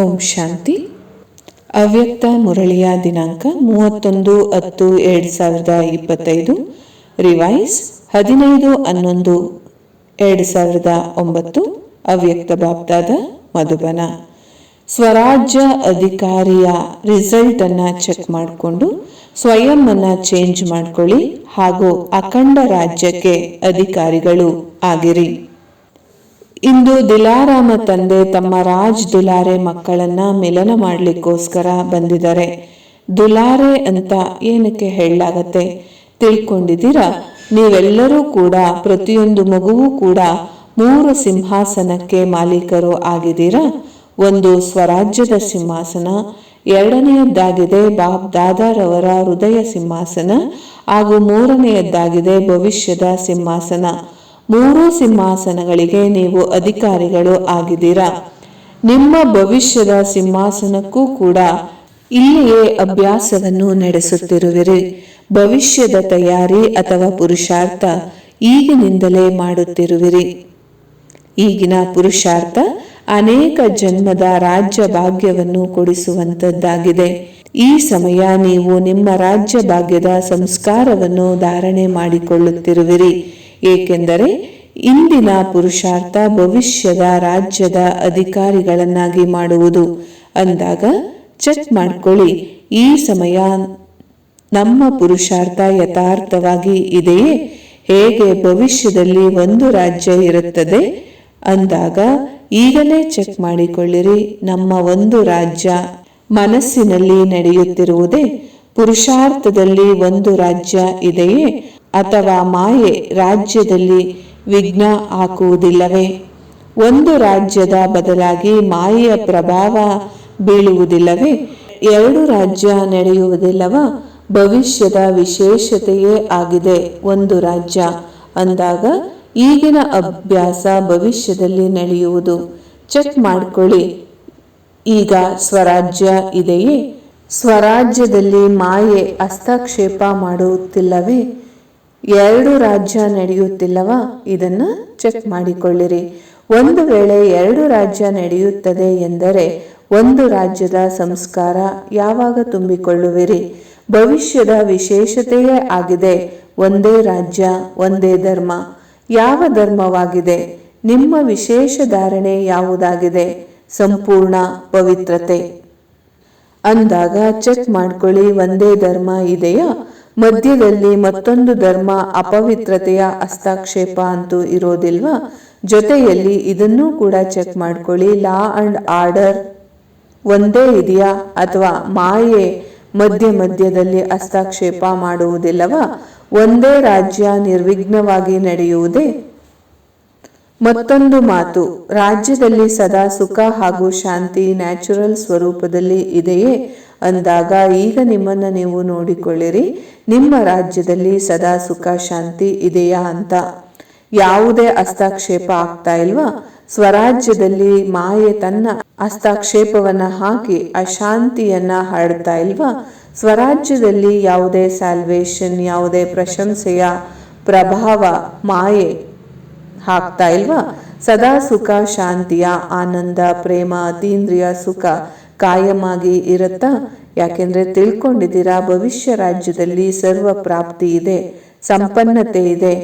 ಓಂ ಶಾಂತಿ. ಅವ್ಯಕ್ತ ಮುರಳಿಯ ದಿನಾಂಕ ಮೂವತ್ತೊಂದು ಹತ್ತು ಎರಡು ಸಾವಿರದ ಇಪ್ಪತ್ತೈದು. ರಿವೈಸ್ ಹದಿನೈದು ಹನ್ನೊಂದು ಎರಡು ಸಾವಿರದ ಒಂಬತ್ತು. ಅವ್ಯಕ್ತ ಬಾಪ್ತಾದ ಮಧುಬನ. ಸ್ವರಾಜ್ಯ ಅಧಿಕಾರಿಯ ರಿಸಲ್ಟ್ ಅನ್ನ ಚೆಕ್ ಮಾಡಿಕೊಂಡು ಸ್ವಯಂ ಚೇಂಜ್ ಮಾಡ್ಕೊಳ್ಳಿ ಹಾಗೂ ಅಖಂಡ ರಾಜ್ಯಕ್ಕೆ ಅಧಿಕಾರಿಗಳು ಆಗಿರಿ. ಇಂದು ದಿಲಾರಾಮ ತಂದೆ ತಮ್ಮ ರಾಜ್ ದುಲಾರೆ ಮಕ್ಕಳನ್ನ ಮಿಲನ ಮಾಡ್ಲಿಕ್ಕೋಸ್ಕರ ಬಂದಿದ್ದಾರೆ. ದುಲಾರೆ ಅಂತ ಏನಕ್ಕೆ ಹೇಳಲಾಗತ್ತೆ? ತಿಳ್ಕೊಂಡಿದ್ದೀರಾ? ನೀವೆಲ್ಲರೂ ಕೂಡ, ಪ್ರತಿಯೊಂದು ಮಗುವೂ ಕೂಡ ಮೂರು ಸಿಂಹಾಸನಕ್ಕೆ ಮಾಲೀಕರು ಆಗಿದ್ದೀರಾ? ಒಂದು ಸ್ವರಾಜ್ಯದ ಸಿಂಹಾಸನ, ಎರಡನೆಯದ್ದಾಗಿದೆ ಬಾಬ್ ದಾದಾರವರ ಹೃದಯ ಸಿಂಹಾಸನ ಹಾಗೂ ಮೂರನೆಯದ್ದಾಗಿದೆ ಭವಿಷ್ಯದ ಸಿಂಹಾಸನ. ಮೂರು ಸಿಂಹಾಸನಗಳಿಗೆ ನೀವು ಅಧಿಕಾರಿಗಳು ಆಗಿದ್ದೀರಾ? ನಿಮ್ಮ ಭವಿಷ್ಯದ ಸಿಂಹಾಸನಕ್ಕೂ ಕೂಡ ಇಲ್ಲಿಯೇ ಅಭ್ಯಾಸವನ್ನು ನಡೆಸುತ್ತಿರುವಿರಿ. ಭವಿಷ್ಯದ ತಯಾರಿ ಅಥವಾ ಪುರುಷಾರ್ಥ ಈಗಿನಿಂದಲೇ ಮಾಡುತ್ತಿರುವಿರಿ. ಈಗಿನ ಪುರುಷಾರ್ಥ ಅನೇಕ ಜನ್ಮದ ರಾಜ್ಯ ಭಾಗ್ಯವನ್ನು ಕೊಡಿಸುವಂತದ್ದಾಗಿದೆ ಈ ಸಮಯ ನೀವು ನಿಮ್ಮ ರಾಜ್ಯ ಭಾಗ್ಯದ ಸಂಸ್ಕಾರವನ್ನು ಧಾರಣೆ ಮಾಡಿಕೊಳ್ಳುತ್ತಿರುವಿರಿ. ಏಕೆಂದರೆ ಇಂದಿನ ಪುರುಷಾರ್ಥ ಭವಿಷ್ಯದ ರಾಜ್ಯದ ಅಧಿಕಾರಿಗಳನ್ನಾಗಿ ಮಾಡುವುದು. ಅಂದಾಗ ಚೆಕ್ ಮಾಡ್ಕೊಳ್ಳಿ, ಈ ಸಮಯ ನಮ್ಮ ಪುರುಷಾರ್ಥ ಯಥಾರ್ಥವಾಗಿ ಇದೆಯೇ? ಹೇಗೆ ಭವಿಷ್ಯದಲ್ಲಿ ಒಂದು ರಾಜ್ಯ ಇರುತ್ತದೆ? ಅಂದಾಗ ಈಗಲೇ ಚೆಕ್ ಮಾಡಿಕೊಳ್ಳಿರಿ, ನಮ್ಮ ಒಂದು ರಾಜ್ಯ ಮನಸ್ಸಿನಲ್ಲಿ ನಡೆಯುತ್ತಿರುವುದೇ ಪುರುಷಾರ್ಥದಲ್ಲಿ ಒಂದು ರಾಜ್ಯ ಇದೆಯೇ? ಅಥವಾ ಮಾಯೆ ರಾಜ್ಯದಲ್ಲಿ ವಿಘ್ನ ಹಾಕುವುದಿಲ್ಲವೇ? ಒಂದು ರಾಜ್ಯದ ಬದಲಾಗಿ ಮಾಯೆಯ ಪ್ರಭಾವ ಬೀಳುವುದಿಲ್ಲವೇ? ಎರಡು ರಾಜ್ಯ ನಡೆಯುವುದಿಲ್ಲವ? ಭವಿಷ್ಯದ ವಿಶೇಷತೆಯೇ ಆಗಿದೆ ಒಂದು ರಾಜ್ಯ. ಅಂದಾಗ ಈಗಿನ ಅಭ್ಯಾಸ ಭವಿಷ್ಯದಲ್ಲಿ ನಡೆಯುವುದು. ಚೆಕ್ ಮಾಡ್ಕೊಳ್ಳಿ. ಈಗ ಸ್ವರಾಜ್ಯ ಇದೆಯೇ? ಸ್ವರಾಜ್ಯದಲ್ಲಿ ಮಾಯೆ ಹಸ್ತಕ್ಷೇಪ ಮಾಡುತ್ತಿಲ್ಲವೇ? ಎರಡು ರಾಜ್ಯ ನಡೆಯುತ್ತಿಲ್ಲವಾ? ಇದನ್ನ ಚೆಕ್ ಮಾಡಿಕೊಳ್ಳಿರಿ. ಒಂದು ವೇಳೆ ಎರಡು ರಾಜ್ಯ ನಡೆಯುತ್ತದೆ ಎಂದರೆ ಒಂದು ರಾಜ್ಯದ ಸಂಸ್ಕಾರ ಯಾವಾಗ ತುಂಬಿಕೊಳ್ಳುವಿರಿ? ಭವಿಷ್ಯದ ವಿಶೇಷತೆಯೇ ಆಗಿದೆ. ಒಂದೇ ರಾಜ್ಯ, ಒಂದೇ ಧರ್ಮ. ಯಾವ ಧರ್ಮವಾಗಿದೆ? ನಿಮ್ಮ ವಿಶೇಷ ಧಾರಣೆ ಯಾವುದಾಗಿದೆ? ಸಂಪೂರ್ಣ ಪವಿತ್ರತೆ. ಅಂದಾಗ ಚೆಕ್ ಮಾಡ್ಕೊಳ್ಳಿ, ಒಂದೇ ಧರ್ಮ ಇದೆಯಾ? ಮಧ್ಯದಲ್ಲಿ ಮತ್ತೊಂದು ಧರ್ಮ ಅಪವಿತ್ರತೆಯ ಹಸ್ತಕ್ಷೇಪ ಅಂತೂ ಇರೋದಿಲ್ವಾ? ಜೊತೆಯಲ್ಲಿ ಇದನ್ನೂ ಕೂಡ ಚೆಕ್ ಮಾಡ್ಕೊಳ್ಳಿ. ಲಾ ಅಂಡ್ ಆರ್ಡರ್ ಒಂದೇ ಇದೆಯಾ ಅಥವಾ ಮಾಯೆ ಮಧ್ಯ ಮಧ್ಯದಲ್ಲಿ ಹಸ್ತಕ್ಷೇಪ ಮಾಡುವುದಿಲ್ಲವಾ? ಒಂದೇ ರಾಜ್ಯ ನಿರ್ವಿಘ್ನವಾಗಿ ನಡೆಯುವುದೇ? ಮತ್ತೊಂದು ಮಾತು. ರಾಜ್ಯದಲ್ಲಿ ಸದಾ ಸುಖ ಹಾಗೂ ಶಾಂತಿ ನ್ಯಾಚುರಲ್ ಸ್ವರೂಪದಲ್ಲಿ ಇದೆಯೇ? ಅಂದಾಗ ಈಗ ನಿಮ್ಮನ್ನ ನೀವು ನೋಡಿಕೊಳ್ಳಿರಿ. ನಿಮ್ಮ ರಾಜ್ಯದಲ್ಲಿ ಸದಾ ಸುಖ, ಶಾಂತಿ ಇದೆಯಾ ಅಂತ. ಯಾವುದೇ ಹಸ್ತಕ್ಷೇಪ ಆಗ್ತಾ ಇಲ್ವಾ? ಸ್ವರಾಜ್ಯದಲ್ಲಿ ಮಾಯೆ ತನ್ನ ಹಸ್ತಕ್ಷೇಪವನ್ನ ಹಾಕಿ ಅಶಾಂತಿಯನ್ನ ಹರಡ್ತಾ ಇಲ್ವಾ? ಸ್ವರಾಜ್ಯದಲ್ಲಿ ಯಾವುದೇ ಸ್ಯಾಲ್ವೇಷನ್, ಯಾವುದೇ ಪ್ರಶಂಸೆಯ ಪ್ರಭಾವ, ಮಾಯೆ ಹಾಕ್ತಾ ಇಲ್ವಾ? ಸದಾ ಸುಖ, ಶಾಂತಿಯ ಆನಂದ, ಪ್ರೇಮ, ಅತೀಂದ್ರಿಯ ಸುಖ ಕಾಯಮಾಗಿ ಇರುತ್ತಾ? ಯಾಕೆಂದ್ರೆ ತಿಳ್ಕೊಂಡಿದ್ದೀರಾ, ಭವಿಷ್ಯ ರಾಜ್ಯದಲ್ಲಿ ಸರ್ವ ಪ್ರಾಪ್ತಿ ಇದೆ, ಸಂಪನ್ನತೆ ಇದೆ,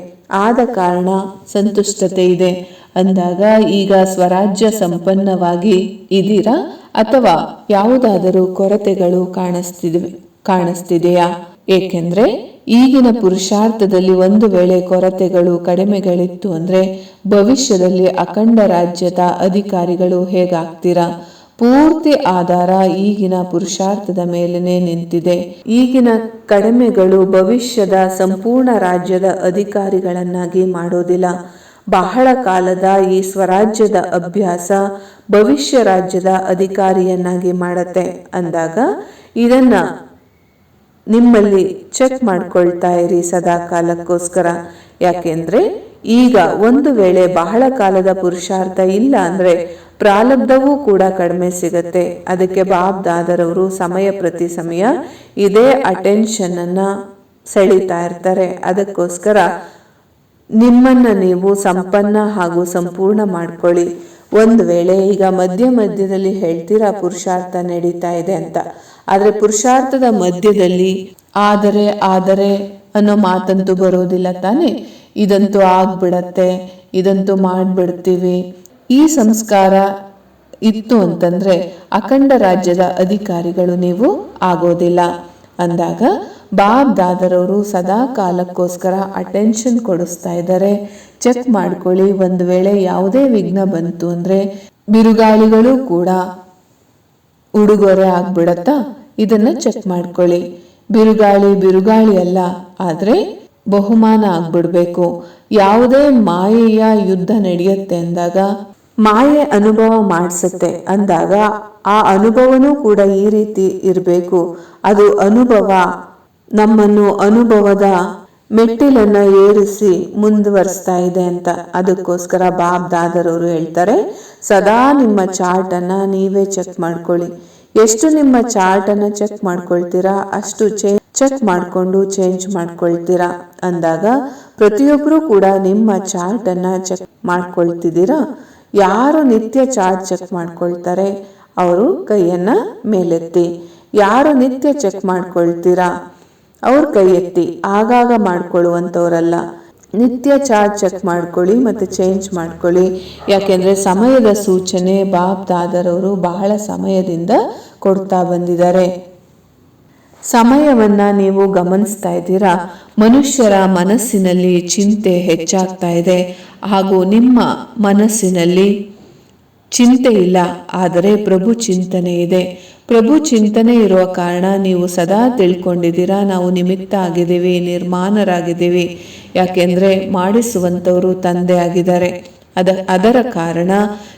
ಆದ ಕಾರಣ ಸಂತುಷ್ಟತೆ ಇದೆ. ಅಂದಾಗ ಈಗ ಸ್ವರಾಜ್ಯ ಸಂಪನ್ನವಾಗಿ ಇದ್ದೀರಾ? ಅಥವಾ ಯಾವುದಾದರೂ ಕೊರತೆಗಳು ಕಾಣಿಸ್ತಿದೆ ಕಾಣಿಸ್ತಿದೆಯಾ? ಏಕೆಂದ್ರೆ ಈಗಿನ ಪುರುಷಾರ್ಥದಲ್ಲಿ ಒಂದು ವೇಳೆ ಕೊರತೆಗಳು ಕಡಿಮೆಗಳಿತ್ತು ಅಂದ್ರೆ ಭವಿಷ್ಯದಲ್ಲಿ ಅಖಂಡ ರಾಜ್ಯದ ಅಧಿಕಾರಿಗಳು ಹೇಗಾಗ್ತೀರಾ? ಪೂರ್ತಿ ಆಧಾರ ಈಗಿನ ಪುರುಷಾರ್ಥದ ಮೇಲೇನೆ ನಿಂತಿದೆ. ಈಗಿನ ಕಡಿಮೆಗಳು ಭವಿಷ್ಯದ ಸಂಪೂರ್ಣ ರಾಜ್ಯದ ಅಧಿಕಾರಿಗಳನ್ನಾಗಿ ಮಾಡೋದಿಲ್ಲ. ಬಹಳ ಕಾಲದ ಈ ಸ್ವರಾಜ್ಯದ ಅಭ್ಯಾಸ ಭವಿಷ್ಯ ರಾಜ್ಯದ ಅಧಿಕಾರಿಯನ್ನಾಗಿ ಮಾಡತ್ತೆ. ಅಂದಾಗ ಇದನ್ನ ನಿಮ್ಮಲ್ಲಿ ಚೆಕ್ ಮಾಡ್ಕೊಳ್ತಾ ಇರಿ ಸದಾ ಕಾಲಕ್ಕೋಸ್ಕರ. ಯಾಕೆಂದ್ರೆ ಈಗ ಒಂದು ವೇಳೆ ಬಹಳ ಕಾಲದ ಪುರುಷಾರ್ಥ ಇಲ್ಲ ಅಂದ್ರೆ ಪ್ರಾಲಬ್ಧವೂ ಕೂಡ ಕಡಿಮೆ ಸಿಗತ್ತೆ. ಅದಕ್ಕೆ ಬಾಬ್ ದಾದರವರು ಸಮಯ ಪ್ರತಿ ಸಮಯ ಇದೇ ಅಟೆನ್ಷನ್ ಅನ್ನ ಸೆಳೀತಾ ಇರ್ತಾರೆ. ಅದಕ್ಕೋಸ್ಕರ ನಿಮ್ಮನ್ನ ನೀವು ಸಂಪನ್ನ ಹಾಗೂ ಸಂಪೂರ್ಣ ಮಾಡ್ಕೊಳ್ಳಿ. ಒಂದು ವೇಳೆ ಈಗ ಮಧ್ಯ ಮಧ್ಯದಲ್ಲಿ ಹೇಳ್ತೀರಾ ಪುರುಷಾರ್ಥ ನಡೀತಾ ಇದೆ ಅಂತ. ಆದ್ರೆ ಪುರುಷಾರ್ಥದ ಮಧ್ಯದಲ್ಲಿ ಆದರೆ ಆದರೆ ಅನ್ನೋ ಮಾತಂತೂ ಬರೋದಿಲ್ಲ ತಾನೆ? ಇದಂತೂ ಆಗ್ಬಿಡತ್ತೆ, ಇದಂತೂ ಮಾಡಿಬಿಡ್ತೀವಿ. ಈ ಸಂಸ್ಕಾರ ಇತ್ತು ಅಂತಂದ್ರೆ ಅಖಂಡ ರಾಜ್ಯದ ಅಧಿಕಾರಿಗಳು ನೀವು ಆಗೋದಿಲ್ಲ. ಅಂದಾಗ ಬಾಬ್ ದಾದರವರು ಸದಾ ಕಾಲಕ್ಕೋಸ್ಕರ ಅಟೆನ್ಷನ್ ಕೊಡಿಸ್ತಾ ಇದ್ದಾರೆ. ಚೆಕ್ ಮಾಡ್ಕೊಳ್ಳಿ, ಒಂದು ವೇಳೆ ಯಾವುದೇ ವಿಘ್ನ ಬಂತು ಅಂದ್ರೆ ಬಿರುಗಾಳಿಗಳು ಕೂಡ ಉಡುಗೊರೆ ಆಗ್ಬಿಡತ್ತಾ ಇದನ್ನ ಚೆಕ್ ಮಾಡ್ಕೊಳ್ಳಿ. ಬಿರುಗಾಳಿ ಬಿರುಗಾಳಿ ಅಲ್ಲ, ಆದ್ರೆ ಬಹುಮಾನ ಆಗ್ಬಿಡ್ಬೇಕು. ಯಾವುದೇ ಮಾಯೆಯ ಯುದ್ಧ ನಡೆಯುತ್ತೆ ಅಂದಾಗ ಮಾಯೆ ಅನುಭವ ಮಾಡಿಸುತ್ತೆ ಅಂದಾಗ ಆ ಅನುಭವನೂ ಕೂಡ ಈ ರೀತಿ ಇರಬೇಕು. ಅದು ಅನುಭವ, ನಮ್ಮನ್ನು ಅನುಭವದ ಮೆಟ್ಟಿಲನ್ನ ಏರಿಸಿ ಮುಂದುವರಿಸ್ತಾ ಇದೆ ಅಂತ. ಅದಕ್ಕೋಸ್ಕರ ಬಾಬ್ ದಾದರವರು ಹೇಳ್ತಾರೆ, ಸದಾ ನಿಮ್ಮ ಚಾರ್ಟ್ ಅನ್ನ ನೀವೇ ಚೆಕ್ ಮಾಡ್ಕೊಳ್ಳಿ. ಎಷ್ಟು ನಿಮ್ಮ ಚಾರ್ಟ್ ಅನ್ನ ಚೆಕ್ ಮಾಡ್ಕೊಳ್ತೀರಾ ಅಷ್ಟು ಚೆಕ್ ಮಾಡ್ಕೊಂಡು ಚೇಂಜ್ ಮಾಡ್ಕೊಳ್ತೀರಾ? ಅಂದಾಗ ಪ್ರತಿಯೊಬ್ಬರು ಕೂಡ ನಿಮ್ಮ ಚಾರ್ಟ್ ಅನ್ನ ಚೆಕ್ ಮಾಡ್ಕೊಳ್ತಿದ್ದೀರಾ? ಯಾರು ನಿತ್ಯ ಚಾರ್ಟ್ ಚೆಕ್ ಮಾಡ್ಕೊಳ್ತಾರೆ? ಅವರು ಕೈಯನ್ನ ಮೇಲೆತ್ತಿ. ಯಾರು ನಿತ್ಯ ಚೆಕ್ ಮಾಡ್ಕೊಳ್ತೀರಾ? ಅವ್ರ ಕೈ ಎತ್ತಿ ಆಗಾಗ ಮಾಡ್ಕೊಳ್ಳುವಂಥವ್ರಲ್ಲ. ನಿತ್ಯ ಚಾರ್ಜ್ ಚೆಕ್ ಮಾಡ್ಕೊಳ್ಳಿ ಮತ್ತು ಚೇಂಜ್ ಮಾಡ್ಕೊಳ್ಳಿ. ಯಾಕೆಂದರೆ ಸಮಯದ ಸೂಚನೆ ಬಾಬ್ ದಾದರವರು ಬಹಳ ಸಮಯದಿಂದ ಕೊಡ್ತಾ ಬಂದಿದ್ದಾರೆ. ಸಮಯವನ್ನ ನೀವು ಗಮನಿಸ್ತಾ ಇದ್ದೀರಾ? ಮನುಷ್ಯರ ಮನಸ್ಸಿನಲ್ಲಿ ಚಿಂತೆ ಹೆಚ್ಚಾಗ್ತಾ ಇದೆ. ಹಾಗೂ ನಿಮ್ಮ ಮನಸ್ಸಿನಲ್ಲಿ ಚಿಂತೆ ಇಲ್ಲ. ಆದರೆ ಪ್ರಭು ಚಿಂತನೆ ಇದೆ. ಪ್ರಭು ಚಿಂತನೆ ಇರುವ ಕಾರಣ ನೀವು ಸದಾ ತಿಳ್ಕೊಂಡಿದ್ದೀರಾ? ನಾವು ನಿಮಿತ್ತ ಆಗಿದ್ದೀವಿ, ನಿರ್ಮಾಣರಾಗಿದ್ದೀವಿ. ಯಾಕೆಂದ್ರೆ ಮಾಡಿಸುವಂಥವರು ತಂದೆ ಆಗಿದ್ದಾರೆ. ಅದ, ಅದರ ಕಾರಣ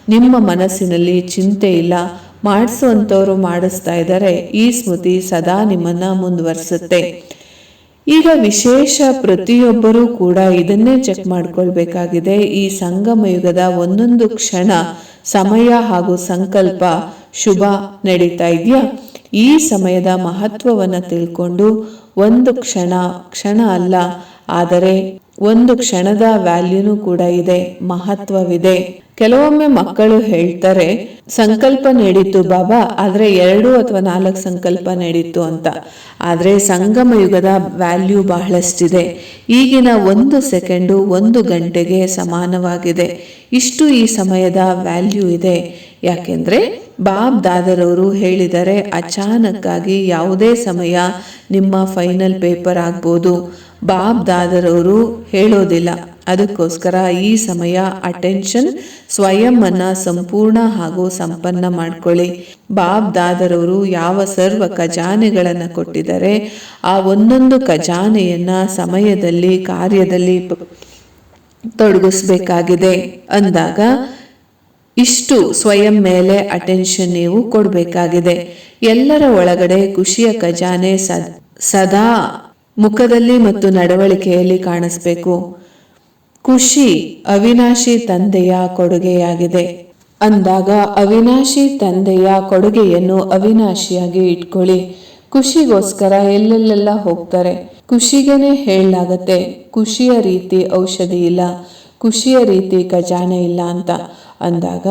ನಿಮ್ಮ ಮನಸ್ಸಿನಲ್ಲಿ ಚಿಂತೆ ಇಲ್ಲ. ಮಾಡಿಸುವಂಥವ್ರು ಮಾಡಿಸ್ತಾ ಇದ್ದಾರೆ. ಈ ಸ್ಮೃತಿ ಸದಾ ನಿಮ್ಮನ್ನ ಮುಂದುವರಿಸುತ್ತೆ. ಈಗ ವಿಶೇಷ ಪ್ರತಿಯೊಬ್ಬರೂ ಕೂಡ ಇದನ್ನೇ ಚೆಕ್ ಮಾಡ್ಕೊಳ್ಬೇಕಾಗಿದೆ. ಈ ಸಂಗಮ ಯುಗದ ಒಂದೊಂದು ಕ್ಷಣ ಸಮಯ ಹಾಗೂ ಸಂಕಲ್ಪ ಶುಭ ನಡೀತಾ ಇದೆಯಾ? ಈ ಸಮಯದ ಮಹತ್ವವನ್ನು ತಿಳ್ಕೊಂಡು ಒಂದು ಕ್ಷಣ ಕ್ಷಣ ಅಲ್ಲ, ಆದರೆ ಒಂದು ಕ್ಷಣದ ವ್ಯಾಲ್ಯೂನು ಕೂಡ ಇದೆ, ಮಹತ್ವವಿದೆ. ಕೆಲವೊಮ್ಮೆ ಮಕ್ಕಳು ಹೇಳ್ತಾರೆ, ಸಂಕಲ್ಪ ನಡೀತು ಬಾಬಾ, ಆದ್ರೆ ಎರಡು ಅಥವಾ ನಾಲ್ಕು ಸಂಕಲ್ಪ ನಡೀತು ಅಂತ. ಆದ್ರೆ ಸಂಗಮ ಯುಗದ ವ್ಯಾಲ್ಯೂ ಬಹಳಷ್ಟಿದೆ. ಈಗಿನ ಒಂದು ಸೆಕೆಂಡು ಒಂದು ಗಂಟೆಗೆ ಸಮಾನವಾಗಿದೆ. ಇಷ್ಟು ಈ ಸಮಯದ ವ್ಯಾಲ್ಯೂ ಇದೆ. ಯಾಕೆಂದ್ರೆ ಬಾಬ್ ದಾದರವರು ಹೇಳಿದರೆ, ಅಚಾನಕ್ಕಾಗಿ ಯಾವುದೇ ಸಮಯ ನಿಮ್ಮ ಫೈನಲ್ ಪೇಪರ್ ಆಗ್ಬೋದು. ಬಾಬ್ ದಾದರವರು ಹೇಳೋದಿಲ್ಲ. ಅದಕ್ಕೋಸ್ಕರ ಈ ಸಮಯ ಅಟೆನ್ಷನ್ ಸ್ವಯಂ ಅನ್ನ ಸಂಪೂರ್ಣ ಹಾಗೂ ಸಂಪನ್ನ ಮಾಡ್ಕೊಳ್ಳಿ. ಬಾಬ್ ದಾದರವರು ಯಾವ ಸರ್ವ ಖಜಾನೆಗಳನ್ನು ಕೊಟ್ಟಿದ್ದಾರೆ, ಆ ಒಂದೊಂದು ಖಜಾನೆಯನ್ನ ಸಮಯದಲ್ಲಿ, ಕಾರ್ಯದಲ್ಲಿ ತೊಡಗಿಸ್ಬೇಕಾಗಿದೆ. ಅಂದಾಗ ಇಷ್ಟು ಸ್ವಯಂ ಮೇಲೆ ಅಟೆನ್ಷನ್ ನೀವು ಕೊಡಬೇಕಾಗಿದೆ. ಎಲ್ಲರ ಒಳಗಡೆ ಖುಷಿಯ ಖಜಾನೆ ಸದಾ ಮುಖದಲ್ಲಿ ಮತ್ತು ನಡವಳಿಕೆಯಲ್ಲಿ ಕಾಣಿಸ್ಬೇಕು. ಖುಷಿ ಅವಿನಾಶಿ ತಂದೆಯ ಕೊಡುಗೆಯಾಗಿದೆ. ಅಂದಾಗ ಅವಿನಾಶಿ ತಂದೆಯ ಕೊಡುಗೆಯನ್ನು ಅವಿನಾಶಿಯಾಗಿ ಇಟ್ಕೊಳ್ಳಿ. ಖುಷಿಗೋಸ್ಕರ ಎಲ್ಲೆಲ್ಲೆಲ್ಲ ಹೋಗ್ತಾರೆ. ಖುಷಿಗೆನೆ ಹೇಳಲಾಗತ್ತೆ. ಖುಷಿಯ ರೀತಿ ಔಷಧಿ ಇಲ್ಲ. ಖುಷಿಯ ರೀತಿ ಖಜಾನೆ ಇಲ್ಲ ಅಂತ. ಅಂದಾಗ,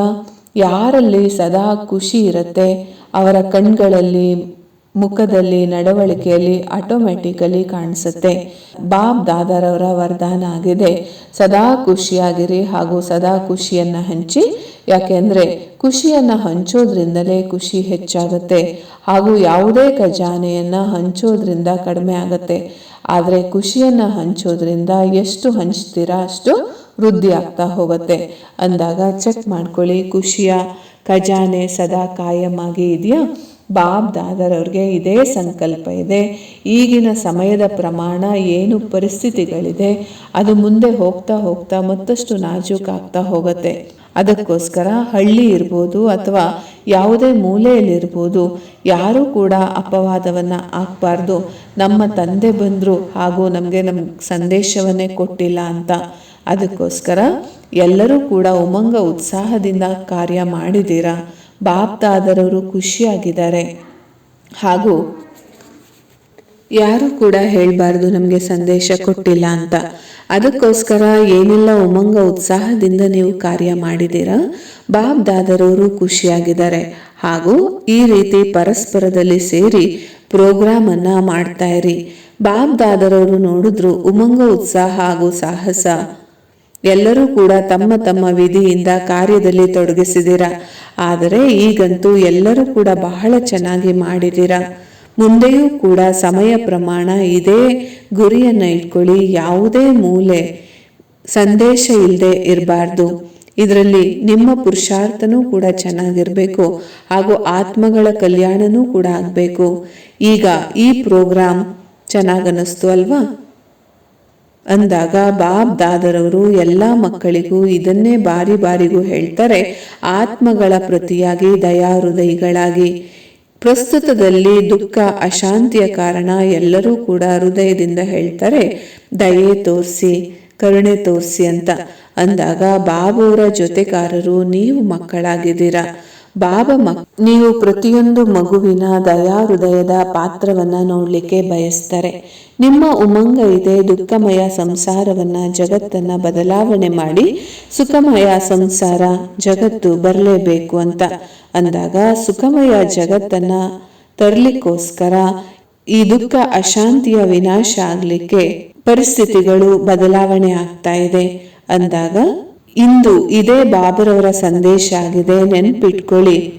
ಯಾರಲ್ಲಿ ಸದಾ ಖುಷಿ ಇರುತ್ತೆ, ಅವರ ಕಣ್ಗಳಲ್ಲಿ, ಮುಖದಲ್ಲಿ, ನಡವಳಿಕೆಯಲ್ಲಿ ಆಟೋಮ್ಯಾಟಿಕಲಿ ಕಾಣಿಸುತ್ತೆ. ಬಾಬ್ ದಾದಾರವರ ವರದಾನ ಆಗಿದೆ, ಸದಾ ಖುಷಿಯಾಗಿರಿ ಹಾಗೂ ಸದಾ ಖುಷಿಯನ್ನ ಹಂಚಿ. ಯಾಕೆಂದ್ರೆ ಖುಷಿಯನ್ನ ಹಂಚೋದ್ರಿಂದಲೇ ಖುಷಿ ಹೆಚ್ಚಾಗುತ್ತೆ ಹಾಗೂ ಯಾವುದೇ ಖಜಾನೆಯನ್ನು ಹಂಚೋದ್ರಿಂದ ಕಡಿಮೆ ಆಗುತ್ತೆ. ಆದರೆ, ಖುಷಿಯನ್ನ ಹಂಚೋದ್ರಿಂದ ಎಷ್ಟು ಹಂಚ್ತೀರಾ ಅಷ್ಟು ವೃದ್ಧಿ ಆಗ್ತಾ ಹೋಗುತ್ತೆ. ಅಂದಾಗ ಚೆಕ್ ಮಾಡ್ಕೊಳ್ಳಿ, ಖುಷಿಯ, ಖಜಾನೆ ಸದಾ ಕಾಯಂ ಆಗಿ ಇದೆಯಾ? ಬಾಬ್ ದಾದರ್ ಅವ್ರಿಗೆ ಇದೇ ಸಂಕಲ್ಪ ಇದೆ. ಈಗಿನ ಸಮಯದ ಪ್ರಮಾಣ ಏನು ಪರಿಸ್ಥಿತಿಗಳಿದೆ, ಅದು ಮುಂದೆ ಹೋಗ್ತಾ ಹೋಗ್ತಾ ಮತ್ತಷ್ಟು ನಾಜೂಕಾಗ್ತಾ ಹೋಗುತ್ತೆ. ಅದಕ್ಕೋಸ್ಕರ ಹಳ್ಳಿ ಇರ್ಬೋದು ಅಥವಾ ಯಾವುದೇ ಮೂಲೆಯಲ್ಲಿರ್ಬೋದು, ಯಾರೂ ಕೂಡ ಅಪವಾದವನ್ನು ಹಾಕ್ಬಾರ್ದು. ನಮ್ಮ ತಂದೆ ಬಂದರು ಹಾಗೂ ನಮಗೆ ನಮ್ಗೆ ಸಂದೇಶವನ್ನೇ ಕೊಟ್ಟಿಲ್ಲ ಅಂತ. ಅದಕ್ಕೋಸ್ಕರ ಎಲ್ಲರೂ ಕೂಡ ಉಮಂಗ ಉತ್ಸಾಹದಿಂದ ಕಾರ್ಯ ಮಾಡಿದ್ದೀರಾ? ಬಾಪ್ತಾದರವರು ಖುಷಿಯಾಗಿದ್ದಾರೆ. ಹಾಗೂ ಯಾರು ಕೂಡ ಹೇಳಬಾರ್ದು, ನಮಗೆ ಸಂದೇಶ ಕೊಟ್ಟಿಲ್ಲ ಅಂತ. ಅದಕ್ಕೋಸ್ಕರ ಏನೆಲ್ಲ ಉಮಂಗ ಉತ್ಸಾಹದಿಂದ ನೀವು ಕಾರ್ಯ ಮಾಡಿದ್ದೀರಾ? ಬಾಬ್ ದಾದರವರು ಖುಷಿಯಾಗಿದ್ದಾರೆ. ಹಾಗೂ ಈ ರೀತಿ ಪರಸ್ಪರದಲ್ಲಿ ಸೇರಿ ಪ್ರೋಗ್ರಾಮ್ ಅನ್ನ ಮಾಡ್ತಾ ಇರಿ. ಬಾಬ್ ದಾದರವರು ನೋಡಿದ್ರು ಉಮಂಗ ಉತ್ಸಾಹ ಹಾಗೂ ಸಾಹಸ ಎಲ್ಲರೂ ಕೂಡ ತಮ್ಮ ತಮ್ಮ ವಿಧಿಯಿಂದ ಕಾರ್ಯದಲ್ಲಿ ತೊಡಗಿಸಿದಿರ. ಆದರೆ ಈಗಂತೂ ಎಲ್ಲರೂ ಕೂಡ ಬಹಳ ಚೆನ್ನಾಗಿ ಮಾಡಿದಿರ. ಮುಂದೆಯೂ ಕೂಡ ಸಮಯ ಪ್ರಮಾಣ ಇದೇ ಗುರಿಯನ್ನ ಇಟ್ಕೊಳ್ಳಿ, ಯಾವುದೇ ಮೂಲೆ ಸಂದೇಶ ಇಲ್ಲದೆ ಇರಬಾರ್ದು. ಇದರಲ್ಲಿ ನಿಮ್ಮ ಪುರುಷಾರ್ಥನೂ ಕೂಡ ಚೆನ್ನಾಗಿರಬೇಕು, ಹಾಗೂ ಆತ್ಮಗಳ ಕಲ್ಯಾಣನೂ ಕೂಡ ಆಗಬೇಕು. ಈಗ ಈ ಪ್ರೋಗ್ರಾಮ್ ಚೆನ್ನಾಗನ್ನಿಸ್ತು ಅಲ್ವಾ? ಅಂದಾಗ ಬಾಬ್ ದಾದರವರು ಎಲ್ಲ ಮಕ್ಕಳಿಗೂ ಇದನ್ನೇ ಬಾರಿ ಬಾರಿಗೂ ಹೇಳ್ತಾರೆ, ಆತ್ಮಗಳ ಪ್ರತಿಯಾಗಿ ದಯಾ ಹೃದಯಗಳಾಗಿ ಪ್ರಸ್ತುತದಲ್ಲಿ ದುಃಖ ಅಶಾಂತಿಯ ಕಾರಣ ಎಲ್ಲರೂ ಕೂಡ ಹೃದಯದಿಂದ ಹೇಳ್ತಾರೆ, ದಯೆ ತೋರಿಸಿ, ಕರುಣೆ ತೋರಿಸಿ ಅಂತ. ಅಂದಾಗ ಬಾಬುವರ ಜೊತೆಗಾರರು, ನೀವು ಮಕ್ಕಳಾಗಿದ್ದೀರಾ? ಬಾಬಾ ನೀವು ಪ್ರತಿಯೊಂದು ಮಗುವಿನ ದಯಾ ಹೃದಯದ ಪಾತ್ರವನ್ನ ನೋಡ್ಲಿಕ್ಕೆ ಬಯಸ್ತಾರೆ. ನಿಮ್ಮ ಉಮಂಗ ಇದೆ, ದುಃಖಮಯ ಸಂಸಾರವನ್ನ, ಜಗತ್ತನ್ನ ಬದಲಾವಣೆ ಮಾಡಿ ಸುಖಮಯ ಸಂಸಾರ, ಜಗತ್ತು ಬರಲೇಬೇಕು ಅಂತ. ಅಂದಾಗ ಸುಖಮಯ ಜಗತ್ತನ್ನ ತರಲಿಕ್ಕೋಸ್ಕರ ಈ ದುಃಖ ಅಶಾಂತಿಯ ವಿನಾಶ ಆಗ್ಲಿಕ್ಕೆ ಪರಿಸ್ಥಿತಿಗಳು ಬದಲಾವಣೆ ಆಗ್ತಾ ಇದೆ. ಅಂದಾಗ ಇಂದು ಇದೇ ಬಾಬರವರ ಸಂದೇಶ ಆಗಿದೆ. ನೆನ್ಪಿಟ್ಕೊಳ್ಳಿ.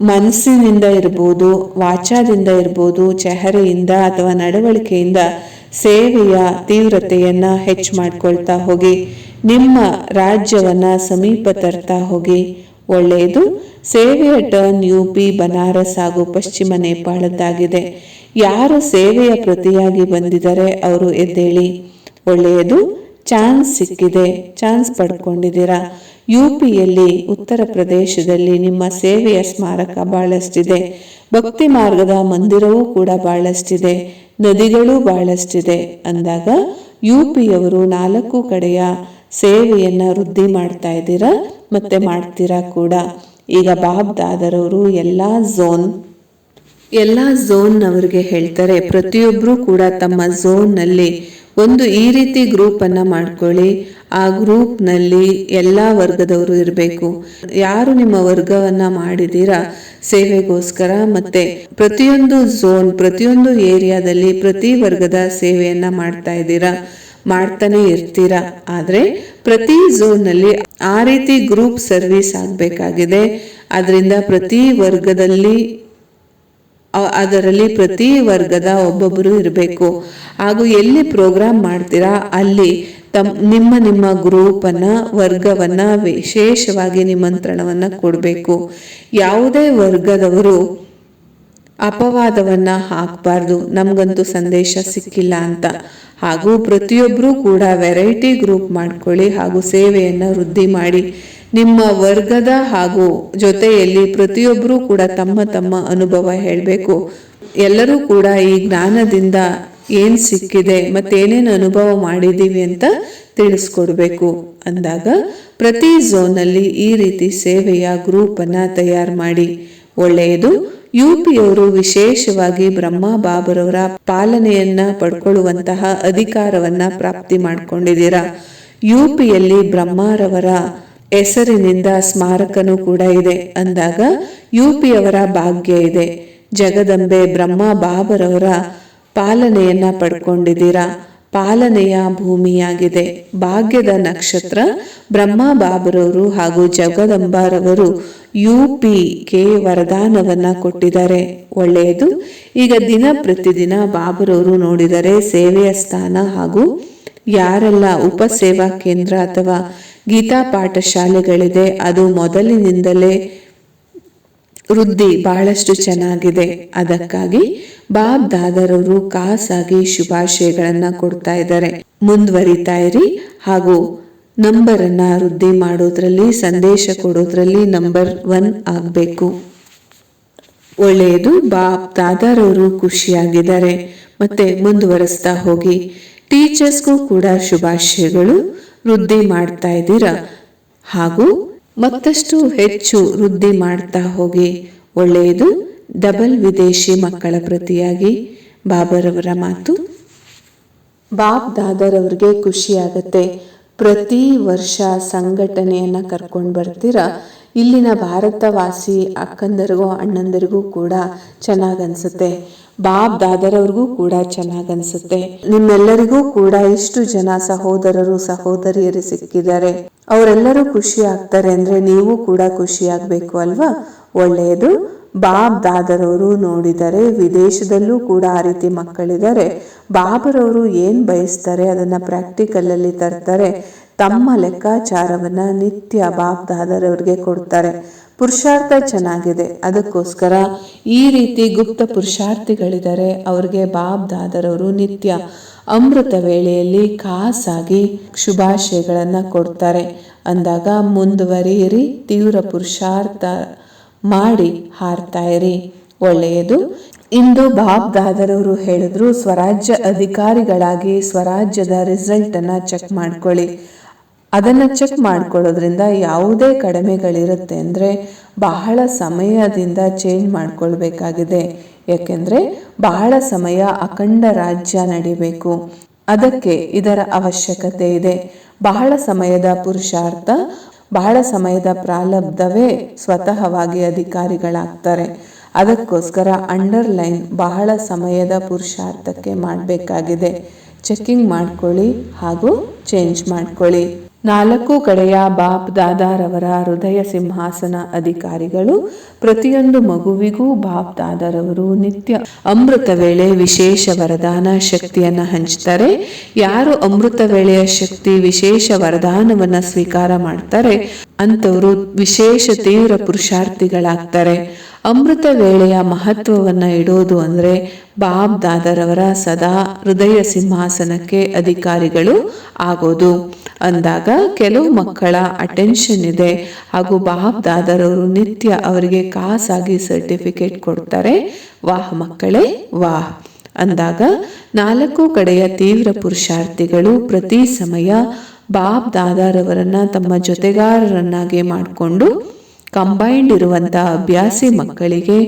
ಮನಸ್ಸಿನಿಂದ ಇರ್ಬೋದು, ವಾಚಾದಿಂದ ಇರ್ಬೋದು, ಚೆಹರೆಯಿಂದ ಅಥವಾ ನಡವಳಿಕೆಯಿಂದ ಸೇವೆಯ ತೀವ್ರತೆಯನ್ನ ಹೆಚ್ಚು ಮಾಡ್ಕೊಳ್ತಾ ಹೋಗಿ. ನಿಮ್ಮ ರಾಜ್ಯವನ್ನ ಸಮೀಪ ತರ್ತಾ ಹೋಗಿ. ಒಳ್ಳೆಯದು. ಸೇವೆಯ ಟರ್ನ್ ಯು ಪಿ ಬನಾರಸ್ ಹಾಗೂ ಪಶ್ಚಿಮ ನೇಪಾಳದ್ದಾಗಿದೆ. ಯಾರು ಸೇವೆಯ ಪ್ರತಿಯಾಗಿ ಬಂದಿದ್ದಾರೆ, ಅವರು ಎದ್ದೇಳಿ. ಒಳ್ಳೆಯದು. ಚಾನ್ಸ್ ಸಿಕ್ಕಿದೆ. ಚಾನ್ಸ್ ಪಡ್ಕೊಂಡಿದ್ದೀರಾ? ಯು ಪಿಯಲ್ಲಿ ಉತ್ತರ ಪ್ರದೇಶದಲ್ಲಿ ನಿಮ್ಮ ಸೇವೆಯ ಸ್ಮಾರಕ ಬಹಳಷ್ಟಿದೆ. ಭಕ್ತಿ ಮಾರ್ಗದ ಮಂದಿರವೂ ಕೂಡ ಬಹಳಷ್ಟಿದೆ. ನದಿಗಳು ಬಹಳಷ್ಟಿದೆ. ಅಂದಾಗ ಯು ಪಿಯವರು ನಾಲ್ಕು ಕಡೆಯ ಸೇವೆಯನ್ನು ವೃದ್ಧಿ ಮಾಡ್ತಾ ಇದ್ದೀರಾ? ಮತ್ತೆ ಮಾಡ್ತೀರಾ ಕೂಡ? ಈಗ ಬಾಬ್ ದಾದರವರು ಎಲ್ಲ ಝೋನ್ ಎಲ್ಲ ಝೋನ್ನವರಿಗೆ ಹೇಳ್ತಾರೆ ಪ್ರತಿಯೊಬ್ಬರೂ ಕೂಡ ತಮ್ಮ ಝೋನ್ನಲ್ಲಿ ಒಂದು ಈ ರೀತಿ ಗ್ರೂಪ್ ಅನ್ನ ಮಾಡ್ಕೊಳ್ಳಿ. ಆ ಗ್ರೂಪ್ನಲ್ಲಿ ಎಲ್ಲ ವರ್ಗದವರು ಇರಬೇಕು. ಯಾರು ನಿಮ್ಮ ವರ್ಗವನ್ನ ಮಾಡಿದೀರಾ? ಸೇವೆಗೋಸ್ಕರ ಮತ್ತೆ ಪ್ರತಿಯೊಂದು ಝೋನ್, ಪ್ರತಿಯೊಂದು ಏರಿಯಾದಲ್ಲಿ ಪ್ರತಿ ವರ್ಗದ ಸೇವೆಯನ್ನ ಮಾಡ್ತಾ ಇದ್ದೀರಾ? ಮಾಡ್ತಾನೆ ಇರ್ತೀರಾ? ಆದರೆ ಪ್ರತಿ ಝೋನ್ನಲ್ಲಿ ಆ ರೀತಿ ಗ್ರೂಪ್ ಸರ್ವಿಸ್ ಆಗಬೇಕಾಗಿದೆ. ಅದರಿಂದ ಪ್ರತಿ ವರ್ಗದಲ್ಲಿ ಅದರಲ್ಲಿ ಪ್ರತಿ ವರ್ಗದ ಒಬ್ಬೊಬ್ಬರು ಇರಬೇಕು. ಹಾಗೂ ಎಲ್ಲಿ ಪ್ರೋಗ್ರಾಮ್ ಮಾಡ್ತೀರಾ, ಅಲ್ಲಿ ತಮ್, ನಿಮ್ಮ ನಿಮ್ಮ ಗ್ರೂಪನ್ನ ವರ್ಗವನ್ನ ವಿಶೇಷವಾಗಿ ನಿಮಂತ್ರಣವನ್ನ ಕೊಡಬೇಕು. ಯಾವುದೇ ವರ್ಗದವರು ಅಪವಾದವನ್ನ ಹಾಕಬಾರ್ದು, ನಮಗಂತೂ ಸಂದೇಶ ಸಿಕ್ಕಿಲ್ಲ ಅಂತ. ಹಾಗೂ ಪ್ರತಿಯೊಬ್ಬರೂ ಕೂಡ ವೆರೈಟಿ ಗ್ರೂಪ್ ಮಾಡ್ಕೊಳ್ಳಿ ಹಾಗೂ ಸೇವೆಯನ್ನು ವೃದ್ಧಿ ಮಾಡಿ. ನಿಮ್ಮ ವರ್ಗದ ಹಾಗೂ ಜೊತೆಯಲ್ಲಿ ಪ್ರತಿಯೊಬ್ಬರೂ ಕೂಡ ತಮ್ಮ ತಮ್ಮ ಅನುಭವ ಹೇಳಬೇಕು. ಎಲ್ಲರೂ ಕೂಡ ಈ ಜ್ಞಾನದಿಂದ ಏನು ಸಿಕ್ಕಿದೆ, ಮತ್ತೇನೇನು ಅನುಭವ ಮಾಡಿದ್ದೀವಿ ಅಂತ ತಿಳಿಸ್ಕೊಡ್ಬೇಕು. ಅಂದಾಗ ಪ್ರತಿ ಝೋನಲ್ಲಿ ಈ ರೀತಿ ಸೇವೆಯ ಗ್ರೂಪ್ ಅನ್ನ ತಯಾರು ಮಾಡಿ. ಒಳ್ಳೆಯದು, ಯು ಪಿಯವರು ವಿಶೇಷವಾಗಿ ಬ್ರಹ್ಮ ಬಾಬರವರ ಪಾಲನೆಯನ್ನ ಪಡ್ಕೊಳ್ಳುವಂತಹ ಅಧಿಕಾರವನ್ನ ಪ್ರಾಪ್ತಿ ಮಾಡ್ಕೊಂಡಿದ್ದೀರಾ. ಯು ಪಿಯಲ್ಲಿ ಬ್ರಹ್ಮರವರ ಹೆಸರಿನಿಂದ ಸ್ಮಾರಕನೂ ಕೂಡ ಇದೆ. ಅಂದಾಗ ಯು ಪಿಯವರ ಭಾಗ್ಯ ಇದೆ. ಜಗದಂಬೆ ಬ್ರಹ್ಮ ಬಾಬರವರ ಪಾಲನೆಯನ್ನ ಪಡ್ಕೊಂಡಿದ್ದೀರಾ? ಪಾಲನೆಯ ಭೂಮಿಯಾಗಿದೆ. ಭಾಗ್ಯದ ನಕ್ಷತ್ರ ಬ್ರಹ್ಮ ಬಾಬರವರು ಹಾಗೂ ಜಗದಂಬರವರು ಯು ಪಿಗೆ ವರದಾನವನ್ನ ಕೊಟ್ಟಿದ್ದಾರೆ. ಒಳ್ಳೆಯದು. ಈಗ ದಿನ ಪ್ರತಿದಿನ ಬಾಬರವರು ನೋಡಿದರೆ ಸೇವೆಯ ಸ್ಥಾನ ಹಾಗೂ ಯಾರೆಲ್ಲ ಉಪಸೇವಾ ಕೇಂದ್ರ ಅಥವಾ ಗೀತಾ ಪಾಠಶಾಲೆಗಳಿದೆ, ಅದು ಮೊದಲಿನಿಂದಲೇ ವೃದ್ಧಿ ಬಹಳಷ್ಟು ಚೆನ್ನಾಗಿದೆ. ಅದಕ್ಕಾಗಿ ಬಾಬ್ ದಾದರವರು ಖಾಸಾಗಿ ಶುಭಾಶಯಗಳನ್ನ ಕೊಡ್ತಾ ಇದ್ದಾರೆ. ಮುಂದುವರಿತಾ ಇರಿ ಹಾಗೂ ನಂಬರ್ ಅನ್ನ ವೃದ್ಧಿ ಮಾಡೋದ್ರಲ್ಲಿ, ಸಂದೇಶ ಕೊಡೋದ್ರಲ್ಲಿ ನಂಬರ್ ಒನ್ ಆಗಬೇಕು. ಒಳ್ಳೆಯದು, ಬಾಬ್ ದಾದರವರು ಖುಷಿಯಾಗಿದ್ದಾರೆ. ಮತ್ತೆ ಮುಂದುವರಿಸ್ತಾ ಹೋಗಿ. ಟೀಚರ್ಸ್ಗೂ ಕೂಡ ಶುಭಾಶಯಗಳು. ವೃದ್ಧಿ ಮಾಡ್ತಾ ಇದ್ದೀರಾ? ಹಾಗೂ ಮತ್ತಷ್ಟು ಹೆಚ್ಚು ವೃದ್ಧಿ ಮಾಡ್ತಾ ಹೋಗಿ. ಒಳ್ಳೆಯದು. ಡಬಲ್ ವಿದೇಶಿ ಮಕ್ಕಳ ಪ್ರತಿಯಾಗಿ. ಬಾಬರವರ ಮಾತು. ಬಾಬ್ ದಾದರವ್ರಿಗೆ ಖುಷಿಯಾಗತ್ತೆ. ಪ್ರತಿ ವರ್ಷ ಸಂಘಟನೆಯನ್ನ ಕರ್ಕೊಂಡು ಬರ್ತೀರಾ? ಇಲ್ಲಿನ ಭಾರತವಾಸಿ ಅಕ್ಕಂದರಿಗೂ ಅಣ್ಣಂದರಿಗೂ ಕೂಡ ಚೆನ್ನಾಗ್ ಅನ್ಸುತ್ತೆ. ಬಾಬ್ ದಾದರವ್ರಿಗೂ ಕೂಡ ಚೆನ್ನಾಗಿ ಅನ್ಸುತ್ತೆ. ನಿಮ್ಮೆಲ್ಲರಿಗೂ ಕೂಡ ಇಷ್ಟು ಜನ ಸಹೋದರರು, ಸಹೋದರಿಯರು ಸಿಕ್ಕಿದ್ದಾರೆ. ಅವರೆಲ್ಲರೂ ಖುಷಿ ಆಗ್ತಾರೆ ಅಂದ್ರೆ ನೀವು ಕೂಡ ಖುಷಿ ಆಗ್ಬೇಕು ಅಲ್ವಾ? ಒಳ್ಳೆಯದು. ಬಾಬ್ ದಾದರವರು ನೋಡಿದರೆ, ವಿದೇಶದಲ್ಲೂ ಕೂಡ ಆ ರೀತಿ ಮಕ್ಕಳಿದ್ದಾರೆ. ಬಾಬರವರು ಏನ್ ಬಯಸ್ತಾರೆ ಅದನ್ನ ಪ್ರಾಕ್ಟಿಕಲ್ ಅಲ್ಲಿ ತರ್ತಾರೆ. ತಮ್ಮ ಲೆಕ್ಕಾಚಾರವನ್ನು ನಿತ್ಯ ಬಾಬ್ ದಾದರವ್ರಿಗೆ ಕೊಡ್ತಾರೆ. ಪುರುಷಾರ್ಥ ಚೆನ್ನಾಗಿದೆ. ಅದಕ್ಕೋಸ್ಕರ ಈ ರೀತಿ ಗುಪ್ತ ಪುರುಷಾರ್ಥಿಗಳಿದ್ದಾರೆ ಅವ್ರಿಗೆ ಬಾಬ್ ದಾದರವರು ನಿತ್ಯ ಅಮೃತ ವೇಳೆಯಲ್ಲಿ ಖಾಸಾಗಿ ಶುಭಾಶಯಗಳನ್ನು ಕೊಡ್ತಾರೆ. ಅಂದಾಗ ಮುಂದುವರಿಯಿರಿ, ತೀವ್ರ ಪುರುಷಾರ್ಥ ಮಾಡಿ ಹಾರ್ತಾ ಇರಿ. ಒಳ್ಳೆಯದು. ಇಂದು ಬಾಬ್ ದಾದರವರು ಹೇಳಿದ್ರು, ಸ್ವರಾಜ್ಯ ಅಧಿಕಾರಿಗಳಾಗಿ ಸ್ವರಾಜ್ಯದ ರಿಸಲ್ಟನ್ನು ಚೆಕ್ ಮಾಡ್ಕೊಳ್ಳಿ. ಅದನ್ನ ಚೆಕ್ ಮಾಡ್ಕೊಳ್ಳೋದ್ರಿಂದ ಯಾವುದೇ ಕಡಿಮೆಗಳಿರುತ್ತೆ ಅಂದರೆ ಬಹಳ ಸಮಯದಿಂದ ಚೇಂಜ್ ಮಾಡ್ಕೊಳ್ಬೇಕಾಗಿದೆ. ಏಕೆಂದರೆ ಬಹಳ ಸಮಯ ಅಖಂಡ ರಾಜ್ಯ ನಡಿಬೇಕು. ಅದಕ್ಕೆ ಇದರ ಅವಶ್ಯಕತೆ ಇದೆ. ಬಹಳ ಸಮಯದ ಪುರುಷಾರ್ಥ, ಬಹಳ ಸಮಯದ ಪ್ರಾಲಬ್ಧವೇ ಸ್ವತಃವಾಗಿ ಅಧಿಕಾರಿಗಳಾಗ್ತಾರೆ. ಅದಕ್ಕೋಸ್ಕರ ಅಂಡರ್ಲೈನ್ ಬಹಳ ಸಮಯದ ಪುರುಷಾರ್ಥಕ್ಕೆ ಮಾಡಬೇಕಾಗಿದೆ. ಚೆಕ್ಕಿಂಗ್ ಮಾಡ್ಕೊಳ್ಳಿ ಹಾಗೂ ಚೇಂಜ್ ಮಾಡ್ಕೊಳ್ಳಿ. ನಾಲ್ಕು ಕಡೆಯ ಬಾಪ್ ದಾದಾರವರ ಹೃದಯ ಸಿಂಹಾಸನ ಅಧಿಕಾರಿಗಳು, ಪ್ರತಿಯೊಂದು ಮಗುವಿಗೂ ಬಾಪ್ ದಾದಾರವರು ನಿತ್ಯ ಅಮೃತ ವೇಳೆ ವಿಶೇಷ ವರದಾನ ಶಕ್ತಿಯನ್ನ ಹಂಚ್ತಾರೆ. ಯಾರು ಅಮೃತ ವೇಳೆಯ ಶಕ್ತಿ ವಿಶೇಷ ವರದಾನವನ್ನ ಸ್ವೀಕಾರ ಮಾಡ್ತಾರೆ ಅಂತವರು ವಿಶೇಷ ತೀವ್ರ ಪುರುಷಾರ್ಥಿಗಳಾಗ್ತಾರೆ. ಅಮೃತ ವೇಳೆಯ ಮಹತ್ವವನ್ನ ಇಡೋದು ಅಂದ್ರೆ ಬಾಬ್ ದಾದರವರ ಸದಾ ಹೃದಯ ಸಿಂಹಾಸನಕ್ಕೆ ಅಧಿಕಾರಿಗಳು ಆಗೋದು. ಅಂದಾಗ ಕೆಲವು ಮಕ್ಕಳ ಅಟೆನ್ಷನ್ ಇದೆ ಹಾಗೂ ಬಾಬ್ ದಾದರವರು ನಿತ್ಯ ಅವರಿಗೆ ಖಾಸಾಗಿ ಸರ್ಟಿಫಿಕೇಟ್ ಕೊಡ್ತಾರೆ. ವಾಹ್ ಮಕ್ಕಳೇ, ವಾಹ್. ಅಂದಾಗ ನಾಲ್ಕು ಕಡೆಯ ತೀವ್ರ ಪುರುಷಾರ್ಥಿಗಳು ಪ್ರತಿ ಸಮಯ ಬಾಬ್ ದಾದಾರವರನ್ನ ತಮ್ಮ ಜೊತೆಗಾರರನ್ನಾಗಿ ಮಾಡಿಕೊಂಡು ಕಂಬೈಂಡ್ ಇರುವಂತಹ ಅಭ್ಯಾಸಿ ಮಕ್ಕಳಿಗೆ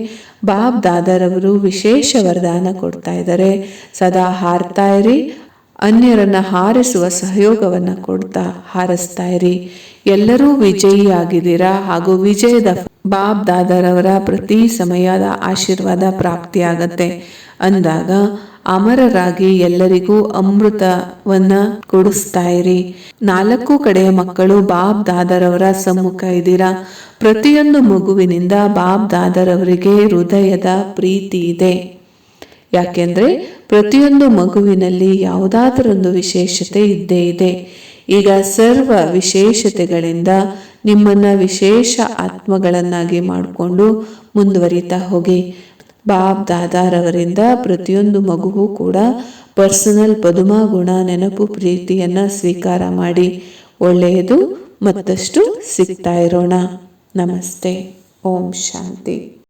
ಬಾಬ್ ದಾದಾರವರು ವಿಶೇಷ ವರದಾನ ಕೊಡ್ತಾ ಇದ್ದಾರೆ. ಸದಾ ಹಾರ್ತಾ ಇರಿ, ಅನ್ಯರನ್ನ ಹಾರಿಸುವ ಸಹಯೋಗವನ್ನ ಕೊಡ್ತಾ ಹಾರಿಸ್ತಾ ಇರಿ. ಎಲ್ಲರೂ ವಿಜಯಿಯಾಗಿದ್ದೀರಾ ಹಾಗೂ ವಿಜಯದ ಬಾಬ್ ದಾದಾರವರ ಪ್ರತಿ ಸಮಯದ ಆಶೀರ್ವಾದ ಪ್ರಾಪ್ತಿಯಾಗತ್ತೆ. ಅಂದಾಗ ಅಮರರಾಗಿ ಎಲ್ಲರಿಗೂ ಅಮೃತವನ್ನ ಕೊಡಿಸ್ತಾ ಇರಿ ನಾಲ್ಕು ಕಡೆಯ ಮಕ್ಕಳು ಬಾಬ್ ದಾದರವರ ಸಮ್ಮುಖ ಇದ್ದೀರಾ? ಪ್ರತಿಯೊಂದು ಮಗುವಿನಿಂದ ಬಾಬ್ ದಾದರವರಿಗೆ ಹೃದಯದ ಪ್ರೀತಿ ಇದೆ. ಯಾಕೆಂದ್ರೆ ಪ್ರತಿಯೊಂದು ಮಗುವಿನಲ್ಲಿ ಯಾವುದಾದರೊಂದು ವಿಶೇಷತೆ ಇದ್ದೇ ಇದೆ. ಈಗ ಸರ್ವ ವಿಶೇಷತೆಗಳಿಂದ ನಿಮ್ಮನ್ನ ವಿಶೇಷ ಆತ್ಮಗಳನ್ನಾಗಿ ಮಾಡಿಕೊಂಡು ಮುಂದುವರಿತಾ ಹೋಗಿ. ಬಾಬ್ ದಾದಾರವರಿಂದ ಪ್ರತಿಯೊಂದು ಮಗುವು ಕೂಡ ಪರ್ಸನಲ್ ಪದುಮಾ ಗುಣ ನೆನಪು ಪ್ರೀತಿಯನ್ನ ಸ್ವೀಕಾರ ಮಾಡಿ. ಒಳ್ಳೆಯದು ಮತ್ತಷ್ಟು ಸಿಗ್ತಾ ಇರೋಣ. ನಮಸ್ತೆ. ಓಂ ಶಾಂತಿ.